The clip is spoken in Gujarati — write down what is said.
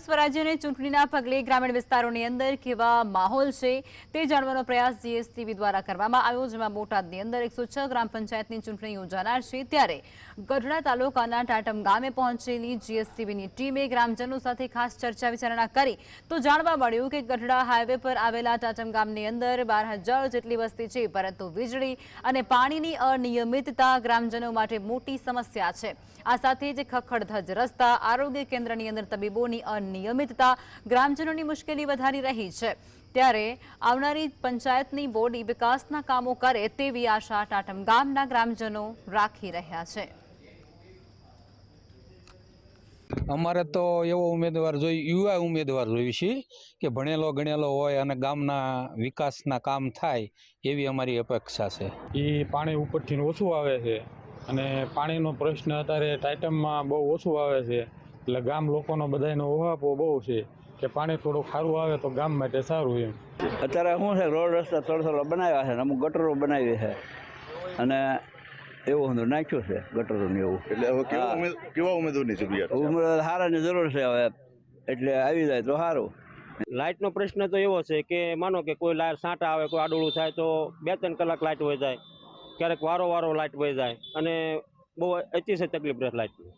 સ્થાનિક સ્વરાજ્યની ચૂંટણીના પગલે ગ્રામીણ વિસ્તારોની અંદર કેવા માહોલ છે તે જાણવાનો પ્રયાસ જીએસટીવી દ્વારા કરવામાં આવ્યો, જેમાં બોટાદની અંદર એકસો ગ્રામ પંચાયતની ચૂંટણી યોજાનાર છે. ત્યારે ગઢડા તાલુકાના ટાટમ ગામે પહોંચેલી જીએસટીવીની ટીમે ગ્રામજનો સાથે ખાસ ચર્ચા વિચારણા કરી. તો જાણવા મળ્યું કે ગઢડા હાઈવે પર આવેલા ટાટમ ગામની અંદર બાર જેટલી વસ્તી છે, પરંતુ વીજળી અને પાણીની અનિયમિતતા ગ્રામજનો માટે મોટી સમસ્યા છે. આ સાથે જ ખખડધજ રસ્તા આરોગ્ય કેન્દ્રની અંદર તબીબોની અનિયમિતતા ગ્રામજનોની મુશ્કેલી વધારી રહી છે. ત્યારે આવનારી પંચાયતની બોડી વિકાસના કામો કરે તેવી આશા ટાટમ ગામના ગ્રામજનો રાખી રહ્યા છે. અમારે તો એવો ઉમેદવાર જોઈ યુવા ઉમેદવાર જોઈએ છે કે ભણેલો ગણેલો હોય અને ગામના વિકાસના કામ થાય એવી અમારી અપેક્ષા છે. એ પાણી ઉપરથી ઓછું આવે છે અને પાણીનો પ્રશ્ન અત્યારે ટાઇટમમાં બહુ ઓછું આવે છે. એટલે ગામ લોકોનો બધાનો ઓહાપો બહુ છે કે પાણી થોડું ખારું આવે તો ગામ માટે સારું એમ. અત્યારે શું છે રોડ રસ્તા થોડા થોડા બનાવ્યા છે અમુક ગટરો બનાવી છે. અને એવું બધું નાખ્યું છે ગટરો ને એવું. એટલે હવે કેવા કેવા ઉમેદવારની જરૂરિયાત ઉમેદવાર હારાની જરૂર છે હવે. એટલે આવી જાય તો સારું લાઇટનો પ્રશ્ન તો એવો છે કે માનો કે કોઈ લાઇટ સાંટા આવે કોઈ આડોળું થાય તો બે ત્રણ કલાક લાઇટ વહી જાય. ક્યારેક વારો વારો લાઇટ વહી જાય. અને બહુ અતિશય તકલીફ રહે લાઇટની